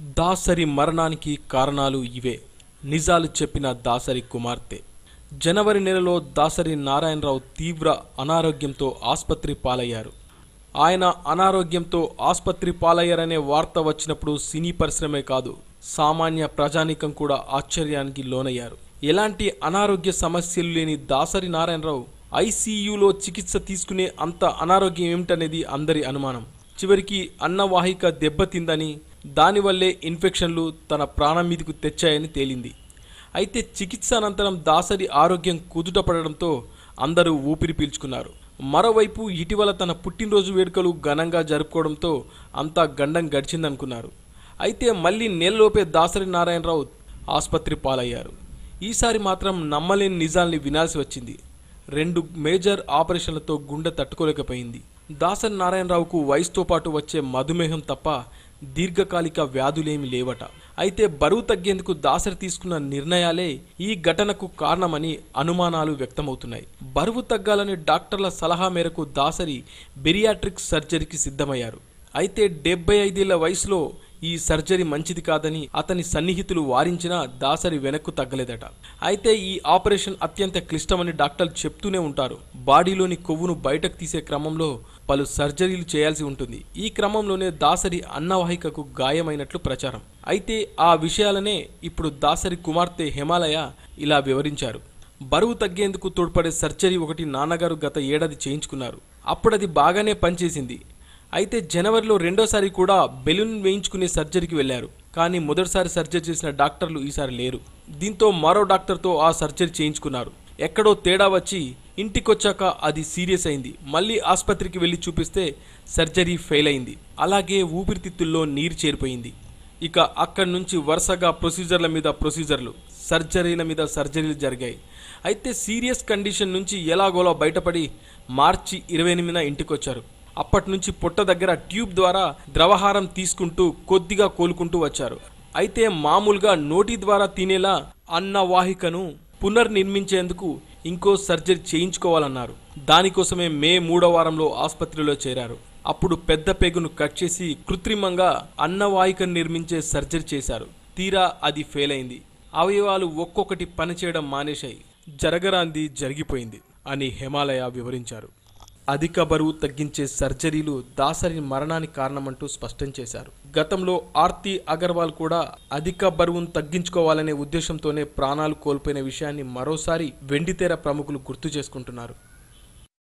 దాసరి మరణానికి కారణాలు ఇవే. నిజాలు చెప్పిన దాసరి కుమార్తె. జనవరి నెలలో దాసరి నారాయణరావు తీవ్ర అనారోగ్యంతో ఆసుపత్రి పాలయ్యారు. ఆయన అనారోగ్యంతో ఆసుపత్రి పాలయ్యారనే వార్త వచ్చినప్పుడు సినీ పరిశ్రమే కాదు సామాన్య ప్రజానీకం కూడా ఆశ్చర్యానికి లోనయ్యారు. ఎలాంటి అనారోగ్య సమస్యలు లేని దాసరి నారాయణరావు ఐసీయూలో చికిత్స తీసుకునే అంత అనారోగ్యం ఏమిటనేది అందరి అనుమానం. చివరికి అన్నవాహిక దెబ్బతిందని దానివల్లే ఇన్ఫెక్షన్లు తన ప్రాణం మీదకు తెచ్చాయని తేలింది. అయితే చికిత్స అనంతరం దాసరి ఆరోగ్యం కుదుటపడడంతో అందరూ ఊపిరి పీల్చుకున్నారు. మరోవైపు ఇటీవల తన పుట్టినరోజు వేడుకలు ఘనంగా జరుపుకోవడంతో అంతా గండం గడిచిందనుకున్నారు. అయితే మళ్ళీ నెలలోపే దాసరి నారాయణరావు ఆసుపత్రి పాలయ్యారు. ఈసారి మాత్రం నమ్మలేని నిజాల్ని వినాల్సి వచ్చింది. రెండు మేజర్ ఆపరేషన్లతో గుండె తట్టుకోలేకపోయింది. దాసరి నారాయణరావుకు వయసుతో పాటు వచ్చే మధుమేహం తప్ప దీర్ఘకాలిక వ్యాధులేమి లేవట. అయితే బరువు తగ్గేందుకు దాసరి తీసుకున్న నిర్ణయాలే ఈ ఘటనకు కారణమని అనుమానాలు వ్యక్తమవుతున్నాయి. బరువు తగ్గాలని డాక్టర్ల సలహా మేరకు దాసరి బెరియాట్రిక్ సర్జరీకి సిద్ధమయ్యారు. అయితే డెబ్బై ఐదేళ్ళ వయసులో ఈ సర్జరీ మంచిది కాదని అతని సన్నిహితులు వారించినా దాసరి వెనక్కు తగ్గలేదట. అయితే ఈ ఆపరేషన్ అత్యంత క్లిష్టమని డాక్టర్లు చెప్తూనే ఉంటారు. బాడీలోని కొవ్వును బయటకు తీసే క్రమంలో పలు సర్జరీలు చేయాల్సి ఉంటుంది. ఈ క్రమంలోనే దాసరి అన్నవాహికకు గాయమైనట్లు ప్రచారం. అయితే ఆ విషయాలనే ఇప్పుడు దాసరి కుమార్తె హిమాలయ ఇలా వివరించారు. బరువు తగ్గేందుకు తోడ్పడే సర్జరీ ఒకటి నాన్నగారు గత ఏడాది చేయించుకున్నారు. అప్పుడది బాగానే పనిచేసింది. అయితే జనవరిలో రెండోసారి కూడా బెలూన్ వేయించుకునే సర్జరీకి వెళ్ళారు కానీ మొదటిసారి సర్జరీ చేసిన డాక్టర్లు ఈసారి లేరు. దీంతో మరో డాక్టర్తో ఆ సర్జరీ చేయించుకున్నారు. ఎక్కడో తేడా వచ్చి ఇంటికొచ్చాక అది సీరియస్ అయింది. మళ్ళీ ఆసుపత్రికి వెళ్ళి చూపిస్తే సర్జరీ ఫెయిల్ అయింది. అలాగే ఊపిరితిత్తుల్లో నీరు చేరిపోయింది. ఇక అక్కడి నుంచి వరుసగా ప్రొసీజర్ల మీద ప్రొసీజర్లు సర్జరీల మీద సర్జరీలు జరిగాయి. అయితే సీరియస్ కండిషన్ నుంచి ఎలాగోలా బయటపడి మార్చి ఇరవై ఎనిమిదిన ఇంటికొచ్చారు. అప్పటి నుంచి పొట్ట దగ్గర ట్యూబ్ ద్వారా ద్రవహారం తీసుకుంటూ కొద్దిగా కోలుకుంటూ వచ్చారు. అయితే మామూలుగా నోటి ద్వారా తినేలా అన్నవాహికను పునర్నిర్మించేందుకు ఇంకో సర్జరీ చేయించుకోవాలన్నారు. దానికోసమే మే మూడో వారంలో ఆసుపత్రిలో చేరారు. అప్పుడు పెద్ద పెగును కట్ చేసి కృత్రిమంగా అన్నవాహికను నిర్మించే సర్జరీ చేశారు. తీరా అది ఫెయిల్ అయింది అవయవాలు ఒక్కొక్కటి పనిచేయడం మానేశాయి. జరగరాంది జరిగిపోయింది అని హిమాలయ వివరించారు. అధిక బరువు తగ్గించే సర్జరీలు దాసరి మరణానికి కారణమంటూ స్పష్టం చేశారు. గతంలో ఆర్తి అగర్వాల్ కూడా అధిక బరువును తగ్గించుకోవాలనే ఉద్దేశంతోనే ప్రాణాలు కోల్పోయిన విషయాన్ని మరోసారి వెండితెర ప్రముఖులు గుర్తు చేసుకుంటున్నారు.